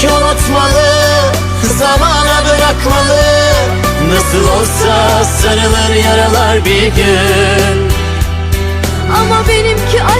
Ki unutmalı Zamana bırakmalı. Nasıl olsa sarılır yaralar bir gün. Ama benimki aşk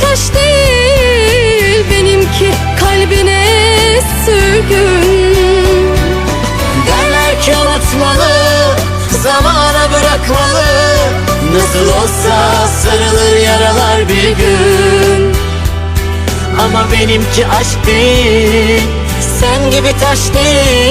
taş değil Benimki kalbine sürgün. Derler ki unutmalı Zamana bırakmalı. Nasıl olsa sarılır yaralar bir gün. Ama benimki aşk değil Sen gibi taş değil